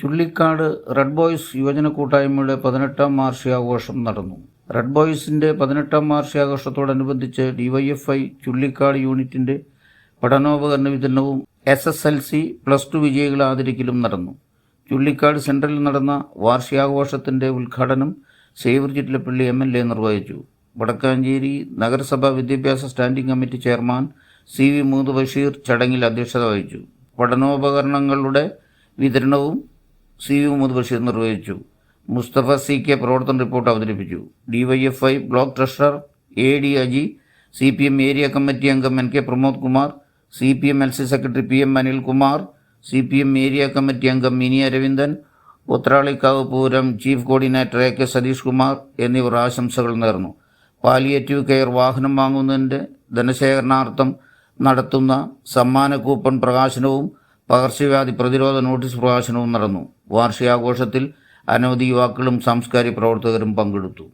Chullikkad red boys യുവജന കൂട്ടായ്മയുടെ പതിനെട്ടാം വാർഷികാഘോഷം നടന്നു. റെഡ് ബോയ്സിന്റെ പതിനെട്ടാം വാർഷികാഘോഷത്തോടനുബന്ധിച്ച് ഡിവൈഎഫ്ഐ ചുള്ളിക്കാട് യൂണിറ്റിന്റെ പഠനോപകരണ വിതരണവും S S L C plus two വിജയികളെ ആദരിക്കലും നടന്നു. ചുള്ളിക്കാട് സെൻട്രലിൽ നടന്ന വാർഷികാഘോഷത്തിന്റെ ഉദ്ഘാടനം Xavier Chittilappilly M L A നിർവഹിച്ചു. വടക്കാഞ്ചേരി നഗരസഭാ വിദ്യാഭ്യാസ standing committee chairman C V മൂന്ന് ബഷീർ ചടങ്ങിൽ അധ്യക്ഷത വഹിച്ചു. പഠനോപകരണങ്ങളുടെ വിതരണവും സി വി മുഹമ്മദ് ബഷീർ നിർവഹിച്ചു. മുസ്തഫ സി കെ പ്രവർത്തന റിപ്പോർട്ട് അവതരിപ്പിച്ചു. DYFI block treasurer A D Aji C P M area committee അംഗം N K Pramod Kumar C P M L C secretary P M Anilkumar C P M area committee അംഗം Mini Aravindan Uthralikkavu Pooram chief coordinator A K Satheesh Kumar എന്നിവർ ആശംസകൾ നേർന്നു. Palliative care വാഹനം വാങ്ങുന്നതിന്റെ ധനശേഖരണാർത്ഥം നടത്തുന്ന സമ്മാന coupon പ്രകാശനവും പകർച്ചവ്യാധി പ്രതിരോധ നോട്ടീസ് പ്രകാശനവും നടന്നു. വാർഷികാഘോഷത്തിൽ അനവധി യുവാക്കളും സാംസ്കാരിക പ്രവർത്തകരും പങ്കെടുത്തു.